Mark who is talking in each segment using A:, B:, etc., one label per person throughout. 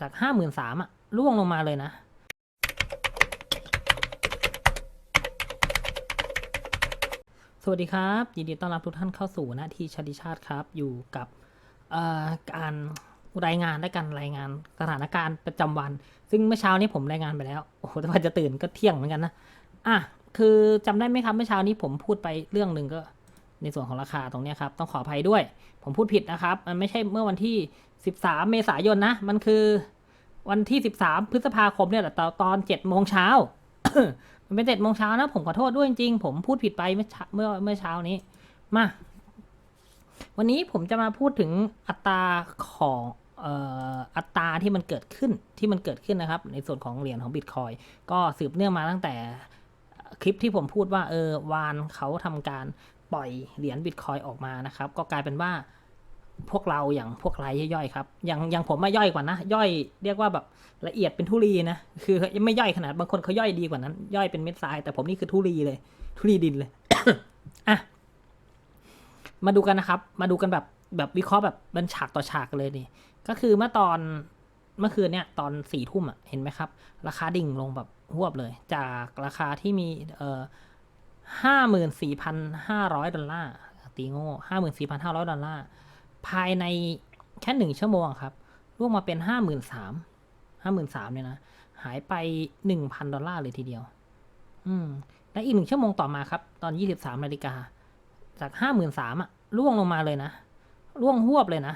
A: จากห้าหมื่นสามอะล่วงลงมาเลยนะ สวัสดีครับ ยินดีต้อนรับทุกท่านเข้าสู่หน้าที่ชาดิชาติครับ อยู่กับการรายงานและการรายงานสถานการณ์ประจำวัน ซึ่งเมื่อเช้านี้ผมรายงานไปแล้ว โอ้โหแต่ว่าจะตื่นก็เที่ยงเหมือนกันนะ อะ คือจำได้ไหมครับเมื่อเช้านี้ผมพูดไปเรื่องหนึ่งก็ในส่วนของราคาตรงนี้ครับ ต้องขออภัยด้วย ผมพูดผิดนะครับ มันไม่ใช่เมื่อวันที่ 13 เมษายนนะ มันคือวันที่ 13 พฤษภาคมเนี่ยแหละตอน7โมงเช้า มันเป็นเจ็ดโมงเช้านะ ผมขอโทษด้วยจริงๆ ผมพูดผิดไปเมื่อเมื่อเมื่อเช้านี้ มา วันนี้ผมจะมาพูดถึงอัตราของอัตราที่มันเกิดขึ้นที่มันเกิดขึ้นนะครับ ในส่วนของเหรียญของบิตคอยก็สืบเนื่องมาตั้งแต่คลิปที่ผมพูดว่าเออวานเขาทำการปล่อยเหรียญบิตคอยออกมานะครับ ก็กลายเป็นว่า พวกเราอย่างพวกรายย่อยๆครับอย่างอย่างผมไมาย่อยกว่านะ ย่อยเรียกว่าแบบละเอียดเป็นทุลีนะคือไม่ย่อยขนาดบางคนเขาย่อยดีกว่านั้น ย่อยเป็นเม็ดทราย แต่ผมนี่คือทุลีเลย ทุลีดินเลยอะมาดูกันนะครับ มาดูกันแบบแบบวิเคราะห์แบบเป็นฉากต่อฉากเลยนี่ ก็คือเมื่อตอนเมื่อคืนเนี่ยตอนสี่ทุ่มอะเห็นไหมครับ ราคาดิ่งลงแบบหวบเลย จากราคาที่มีเอ่อห้าหมื่นสี่พันห้าร้อยดอลลาร์ตีโง่ห้าหมื่นสี่พันห้าร้อยดอลลาร์ ภายในแค่หนึ่งชั่วโมงครับร่วงมาเป็นห้าหมื่นสามห้าหมื่นสามเนี่ยนะ หายไปหนึ่งพันดอลลาร์เลยทีเดียว อืม และอีกหนึ่งชั่วโมงต่อมาครับ ตอนยี่สิบสามนาฬิกา จากห้าหมื่นสามอะร่วงลงมาเลยนะ ร่วงหวบเลยนะ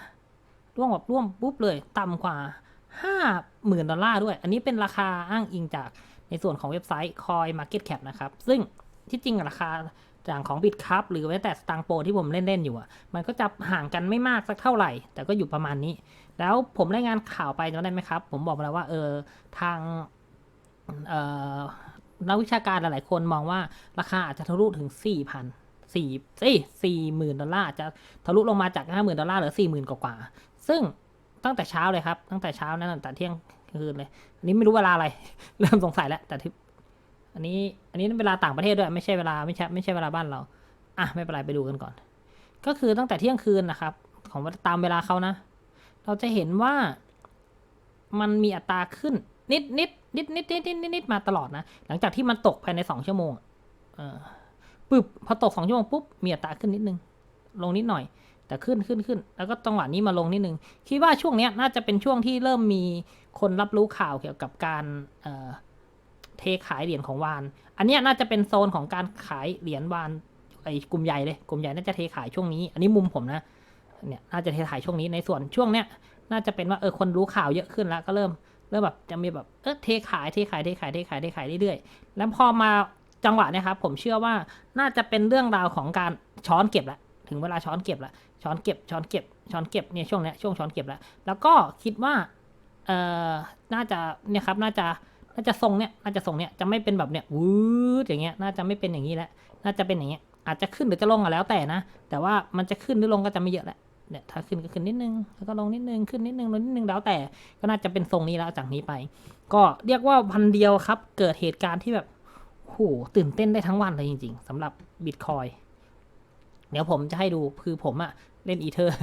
A: ร่วงแบบร่วงปุ๊บเลย ต่ำกว่าห้าหมื่นดอลลาร์ด้วย อันนี้เป็นราคาอ้างอิงจากในส่วนของเว็บไซต์ Coin Market Cap นะครับ ซึ่งที่จริงราคา อย่างของ Bitcup หรือแม้แต่สตางโปที่ผมเล่น ๆ อยู่อะมันก็จะห่างกันไม่มากสักเท่าไหร่ แต่ก็อยู่ประมาณนี้ แล้วผมรายงานข่าวไปจำได้ไหมครับ ผมบอกไปแล้วว่าเออทางเอ่อนักวิชาการหลาย ๆ คนมองว่าราคาอาจจะทะลุถึง 4,000สี่เอ้สี่หมื่นดอลลาร์อาจจะทะลุลงมาจาก50,000ดอลลาร์เหลือ40,000กว่าๆซึ่งตั้งแต่เช้าเลยครับ ตั้งแต่เช้านั้นตั้งแต่เที่ยงคืนเลย อันนี้ไม่รู้เวลาอะไร เริ่มสงสัยแล้ว แต่ที่ อันนี้อันนี้เวลาต่างประเทศด้วยไม่ใช่เวลาไม่ใช่ไม่ใช่เวลาบ้านเรา อะไม่เป็นไรไปดูกันก่อน ก็คือตั้งแต่เที่ยงคืนนะครับ ของตามเวลาเขานะ เราจะเห็นว่ามันมีอัตราขึ้นนิดนิดนิดนิดนิดนิดนิดนิดมาตลอดนะ หลังจากที่มันตกภายในสองชั่วโมงอปึ๊บพอตกสองชั่วโมงปุ๊บมีอัตราขึ้นนิดนึง ลงนิดหน่อย แต่ขึ้นขึ้นขึ้น แล้วก็จังหวะนี้มาลงนิดนึง คิดว่าช่วงเนี้ยน่าจะเป็นช่วงที่เริ่มมีคนรับรู้ข่าวเกี่ยวกับการ เทขายเหรียญของวาน อันนี้น่าจะเป็นโซนของการขายเหรียญวานไอ้กลุ่มใหญ่เลย กลุ่มใหญ่น่าจะเทขายช่วงนี้ อันนี้มุมผมนะ เนี่ยน่าจะเทขายช่วงนี้ ในส่วนช่วงเนี้ยน่าจะเป็นว่าเออคนรู้ข่าวเยอะขึ้นแล้วก็เริ่มเริ่มแบบจะมีแบบเออเทขายเทขายเทขายเทขายเทขายเรื่อยๆ แล้วพอมาจังหวะเนี้ยครับผมเชื่อว่าน่าจะเป็นเรื่องราวของการช้อนเก็บละถึงเวลาช้อนเก็บละช้อนเก็บช้อนเก็บช้อนเก็บเนี่ยช่วงเนี้ยช่วงช้อนเก็บแล้วแล้วก็คิดว่าเออน่าจะเนี่ยครับน่าจะ น่าจะทรงเนี้ยน่าจะทรงเนี้ยจะไม่เป็นแบบเนี้ยวืดอย่างเงี้ยน่าจะไม่เป็นอย่างนี้แล้วน่าจะเป็นอย่างเงี้ยอาจจะขึ้นหรือจะลงอะแล้วแต่นะ แต่ว่ามันจะขึ้นหรือลงก็จะไม่เยอะแหล้วเนี่ยถ้าขึ้นก็ขึ้นนิดนึงแล้วก็ลงนิดนึงขึ้นนิดนึงลงนิดนึงแล้วแต่ก็น่าจะเป็นทรงนี้แล้วจากนี้ไป ก็เรียกว่าวันเดียวครับ เกิดเหตุการณ์ที่แบบโหตื่นเต้นได้ทั้งวันเลยจริง ๆสำหรับบิตคอยเดี๋ยวผมจะให้ดูคือผมอะเล่นอีเทอร์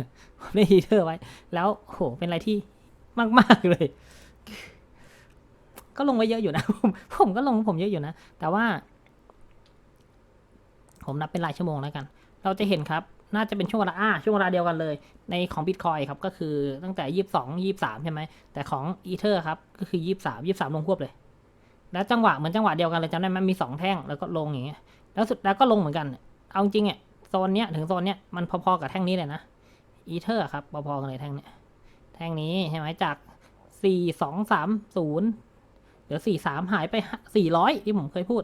A: เล่นอีเทอร์ไว้ แล้วโหเป็นอะไรที่มากๆเลย ก็ลงไว้เยอะอยู่นะ ผมผมก็ลงของผมเยอะอยู่นะ แต่ว่า ผมนับเป็นรายชั่วโมงแล้วกัน เราจะเห็นครับ น่าจะเป็นช่วงเวลาอ่าช่วงเวลาเดียวกันเลย ในของบิตคอยครับ ก็คือตั้งแต่ยี่สิบสองยี่สิบสามใช่ไหม แต่ของอีเทอร์ครับ ก็คือยี่สิบสามยี่สามลงควบเลย แล้วจังหวะเหมือนจังหวะเดียวกันเลยจำได้ไหมมีสองแท่งแล้วก็ลงอย่างเงี้ย แล้วสุดแล้วก็ลงเหมือนกัน เอาจริงอะโซนเนี้ยถึงโซนเนี้ยมันพอๆกับแท่งนี้เลยนะอีเทอร์ครับพอๆกันเลยแท่งเนี้ยแท่งนี้ใช่ไหมจากสี่สองสามศูนย์ เดี๋ยวสี่สามหายไปสี่ร้อยที่ผมเคยพูด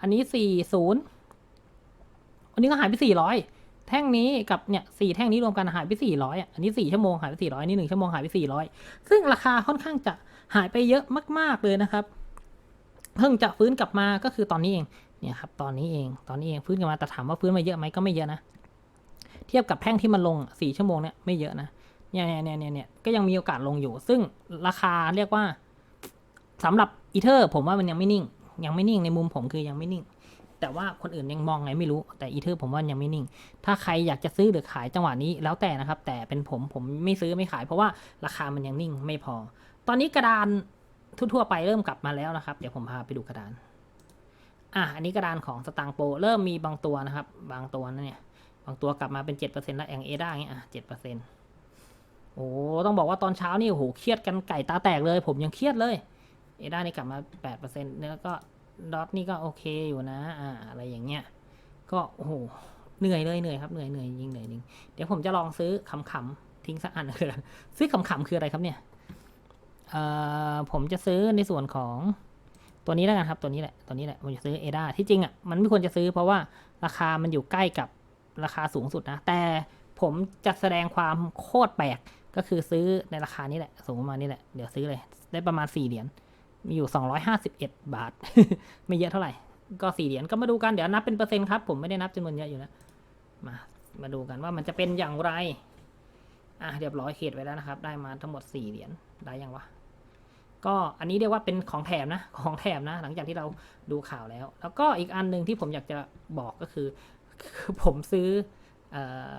A: อันนี้สี่ศูนย์อันนี้ก็หายไปสี่ร้อยแท่งนี้กับเนี่ยสี่แท่งนี้รวมกันหายไปสี่ร้อยอะอันนี้สี่ชั่วโมงหายไปสี่ร้อยนี่หนึ่งชั่วโมงหายไปสี่ร้อยซึ่งราคาค่อนข้างจะหายไปเยอะมาก ๆเลยนะครับ เพิ่งจะฟื้นกลับมาก็คือตอนนี้เองเนี่ยครับตอนนี้เองตอนนี้เองฟื้นกลับมาแต่ถามว่าฟื้นมาเยอะไหมก็ไม่เยอะนะเทียบกับแท่งที่มันลงสี่ชั่วโมงเนี่ยไม่เยอะนะเนี่ยเนี่ยเนี่ยเนี่ยเนี่ยก็ยังมีโอกาสลงอยู่ ซึ่งราคาเรียกว่า สำหรับอีเทอร์ผมว่ามันยังไม่นิ่ง ยังไม่นิ่งในมุมผมคือยังไม่นิ่ง แต่ว่าคนอื่นยังมองไงไม่รู้ แต่อีเทอร์ผมว่ายังไม่นิ่ง ถ้าใครอยากจะซื้อหรือขายจังหวะนี้แล้วแต่นะครับ แต่เป็นผมผมไม่ซื้อไม่ขาย เพราะว่าราคามันยังนิ่งไม่พอ ตอนนี้กระดานทั่วๆไปเริ่มกลับมาแล้วนะครับ เดี๋ยวผมพาไปดูกระดาน อะ อันนี้กระดานของสตางโปรเริ่มมีบางตัวนะครับ บางตัวนะเนี่ย บางตัวกลับมาเป็นเจ็ดเปอร์เซ็นต์แล้วองเอด้าเงี้ยอะเจ็ดเปอร์เซ็นต์โอ้ ต้องบอกว่าตอนเช้านี่โอ้โห เครียดกันไก่ตาแตกเลย ผมยังเครียดเลย เอด้านี่กลับมาแปดเปอร์เซ็นต์แล้วก็ดอทนี่ก็โอเคอยู่นะ อ่า อะไรอย่างเงี้ย ก็โอ้โห เหนื่อยเลยเหนื่อยครับ เหนื่อยเหนื่อยจริงเหนื่อยจริง เดี๋ยวผมจะลองซื้อขำๆทิ้งสักอันเลยซื้อขำๆคืออะไรครับเนี่ย เอ่อ ผมจะซื้อในส่วนของตัวนี้แล้วกันครับ ตัวนี้แหละ ตัวนี้แหละ ผมจะซื้อเอดาที่จริงอะ มันไม่ควรจะซื้อเพราะว่าราคามันอยู่ใกล้กับราคาสูงสุดนะ แต่ผมจะแสดงความโคตรแปลก ก็คือซื้อในราคานี้แหละ สูงประมาณนี้แหละ เดี๋ยวซื้อเลย ได้ประมาณ 4 เหรียญ มีอยู่ 251 บาท ไม่เยอะเท่าไหร่ ก็4เหรียญก็มาดูกันเดี๋ยวนับเป็นเปอร์เซ็นต์ครับ ผมไม่ได้นับจำนวนเยอะอยู่แล้วมามาดูกันว่ามันจะเป็นอย่างไร อะเรียบร้อยเขตไว้แล้วนะครับ ได้มาทั้งหมด4เหรียญได้ยังวะก็อันนี้เรียกว่าเป็นของแถมนะ ของแถมนะ หลังจากที่เราดูข่าวแล้ว แล้วก็อีกอันหนึ่งที่ผมอยากจะบอกก็คือคือผมซื้ออ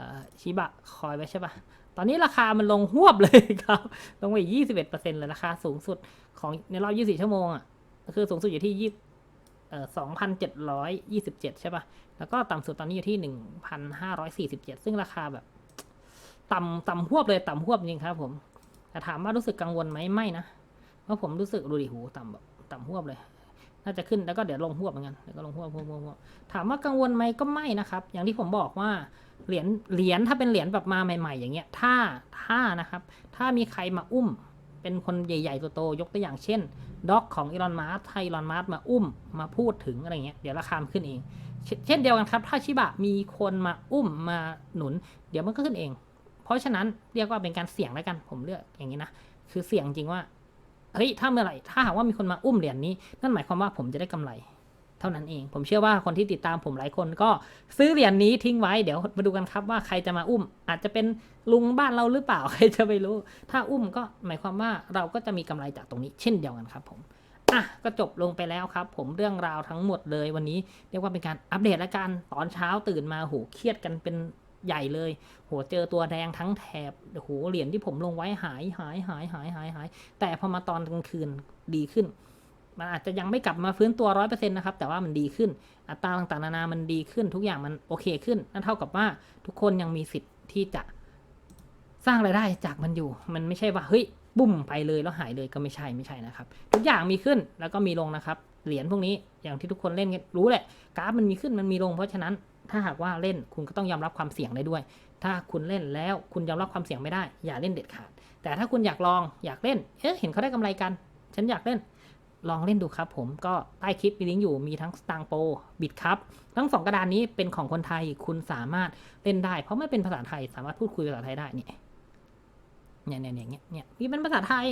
A: อชิบะคอยไว้ใช่ปะ ตอนนี้ราคามันลงหวบเลยครับ ลงไปยี่สิบเอ็ดเปอร์เซ็นต์เลยราคาสูงสุดของในรอบยี่สิบชั่วโมงอะก็คือสูงสุดอยู่ที่ยี่สองพันเจ็ดร้อยยี่สิบเจ็ดใช่ปะแล้วก็ต่ำสุดตอนนี้อยู่ที่หนึ่งพันห้าร้อยสี่สิบเจ็ดซึ่งราคาแบบ ต่ำต่ำหวบเลยต่ำหวบจริงครับผม แต่ถามว่ารู้สึกกังวลไหมไม่นะ เพราะผมรู้สึกดูดิหูต่ำแบบต่ำหวบเลย น่าจะขึ้นแล้วก็เดี๋ยวลงหวเหมือนกันเดี๋ยวก็ลงหวบหวหวบหวถามว่ากังวลไหมก็ไม่นะครับ อย่างที่ผมบอกว่าเหรียญเหรียญถ้าเป็นเหรียญแบบมาใหม่ ๆ อย่างเงี้ยถ้าถ้านะครับ ถ้ามีใครมาอุ้ม เป็นคนใหญ่ๆโตๆยกตัวอย่างเช่นด็อกของอีลอนมาร์สไทอีลอนมาร์สมาอุ้มมาพูดถึงอะไรเงี้ยเดี๋ยวราคามขึ้นเองเชเช่นเดียวกันครับ ถ้าชิบะมีคนมาอุ้มมาหนุน เดี๋ยวมันก็ขึ้นเอง เพราะฉะนั้นเรียกว่าเป็นการเสี่ยงแล้วกัน ผมเลือกอย่างนี้นะ คือเสี่ยงจริงว่า เฮ้ยถ้าเมื่อไหร่ถ้าหากว่ามีคนมาอุ้มเหรียญนี้ นั่นหมายความว่าผมจะได้กำไร เท่านั้นเอง ผมเชื่อว่าคนที่ติดตามผมหลายคนก็ซื้อเหรียญนี้ทิ้งไว้เดี๋ยวมาดูกันครับว่าใครจะมาอุ้ม อาจจะเป็นลุงบ้านเราหรือเปล่าใครจะไปรู้ ถ้าอุ้มก็หมายความว่าเราก็จะมีกำไรจากตรงนี้ เช่นเดียวกันครับ ผมอะก็จบลงไปแล้วครับ ผมเรื่องราวทั้งหมดเลยวันนี้ เรียกว่าเป็นการอัปเดตและกันตอนเช้าตื่นมาโหเครียดกันเป็น ใหญ่เลย โห เจอตัวแดงทั้งแถบ โห เหรียญที่ผมลงไว้หายหายหายหายหายหาย แต่พอมาตอนกลางคืนดีขึ้น มันอาจจะยังไม่กลับมาฟื้นตัวร้อยเปอร์เซ็นต์นะครับ แต่ว่ามันดีขึ้น อัตราต่างๆนานา มันดีขึ้น ทุกอย่างมันโอเคขึ้น นั่นเท่ากับว่าทุกคนยังมีสิทธิ์ที่จะสร้างรายได้จากมันอยู่ มันไม่ใช่ว่า เฮ้ย บุ่มไปเลยแล้วหายเลยก็ไม่ใช่ไม่ใช่นะครับ ทุกอย่างมีขึ้นแล้วก็มีลงนะครับ เหรียญพวกนี้อย่างที่ทุกคนเล่นกันรู้แหละ กราฟมันมีขึ้นมันมีลง เพราะฉะนั้น ถ้าหากว่าเล่นคุณก็ต้องยอมรับความเสี่ยงได้ด้วย ถ้าคุณเล่นแล้วคุณยอมรับความเสี่ยงไม่ได้ อย่าเล่นเด็ดขาด แต่ถ้าคุณอยากลองอยากเล่น เอ๊ะเห็นเขาได้กำไรกัน ฉันอยากเล่น ลองเล่นดูครับผมก็ใต้คลิปมีลิงก์อยู่มีทั้งสตางโปบิดครับทั้งสองกระดานนี้เป็นของคนไทยคุณสามารถเล่นได้ เพราะไม่เป็นภาษาไทยสามารถพูดคุยภาษาไทยได้เนี่ยเนี่ยเนี่ยเนี่ยเนี่ยเนี่ยมีเป็นภาษาไทย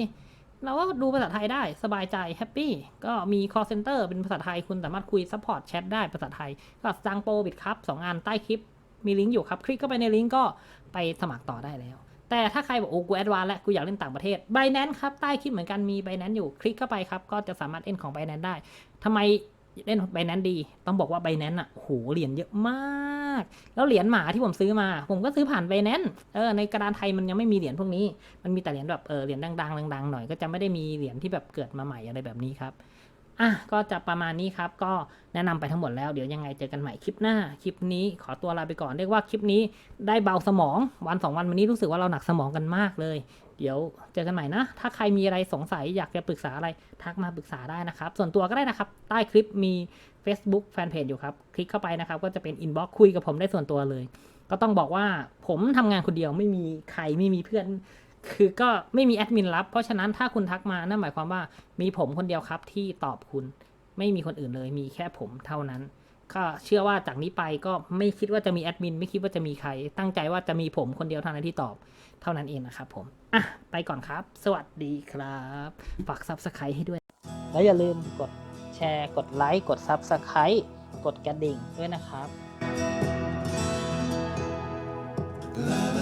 A: เราก็ดูภาษาไทยได้สบายใจแฮปปี้ก็มี call center เป็นภาษาไทยคุณสามารถคุยซัพพอร์ตแชทได้ภาษาไทย ก็จังโปรบิดครับสองอันใต้คลิป มีลิงก์อยู่ครับ คลิกเข้าไปในลิงก์ก็ไปสมัครต่อได้แล้ว แต่ถ้าใครบอกโอ้กูแอดวานแล้วกูอยากเล่นต่างประเทศ b บ n a n c e ครับใต้คลิปเหมือนกันมี b บ n a n c e อยู่คลิกเข้าไปครับก็จะสามารถเล่นของ b บ n a n c e ได้ทำไมเล่น b บ n a n c e ดี ต้องบอกว่า b บ n a n c e อะโหเหรียญเยอะมาก แล้วเหรียญหมาที่ผมซื้อมา ผมก็ซื้อผ่านไบแนนเออในกระดานไทยมันยังไม่มีเหรียญพวกนี้ มันมีแต่เหรียญแบบเออเหรียญดังๆดังๆหน่อยก็จะไม่ได้มีเหรียญที่แบบเกิดมาใหม่อะไรแบบนี้ครับ อะก็จะประมาณนี้ครับ ก็แนะนำไปทั้งหมดแล้ว เดี๋ยวยังไงเจอกันใหม่คลิปหน้า คลิปนี้ขอตัวลาไปก่อนเรียกว่าคลิปนี้ได้เบาสมองวันสองวันวันนี้รู้สึกว่าเราหนักสมองกันมากเลย เดี๋ยวเจอกันใหม่นะ ถ้าใครมีอะไรสงสัยอยากจะปรึกษาอะไรทักมาปรึกษาได้นะครับ ส่วนตัวก็ได้นะครับ ใต้คลิปมี Facebook Fanpage อยู่ครับ คลิกเข้าไปนะครับ ก็จะเป็นอินบ็อกซ์คุยกับผมได้ส่วนตัวเลย ก็ต้องบอกว่าผมทำงานคนเดียวไม่มีใครไม่มีเพื่อน คือก็ไม่มีแอดมินรับ เพราะฉะนั้นถ้าคุณทักมานั่นหมายความว่ามีผมคนเดียวครับที่ตอบคุณ ไม่มีคนอื่นเลยมีแค่ผมเท่านั้น ก็เชื่อว่าจากนี้ไปก็ไม่คิดว่าจะมีแอดมินไม่คิดว่าจะมีใคร ตั้งใจว่าจะมีผมคนเดียวเท่านั้นที่ตอบเท่านั้นเองนะครับผมอะไปก่อนครับ สวัสดีครับฝาก Subscribe ให้ด้วย แล้วอย่าลืมกดแชร์กดไลค์กด Subscribe กดกระดิ่งด้วยนะครับ
B: La la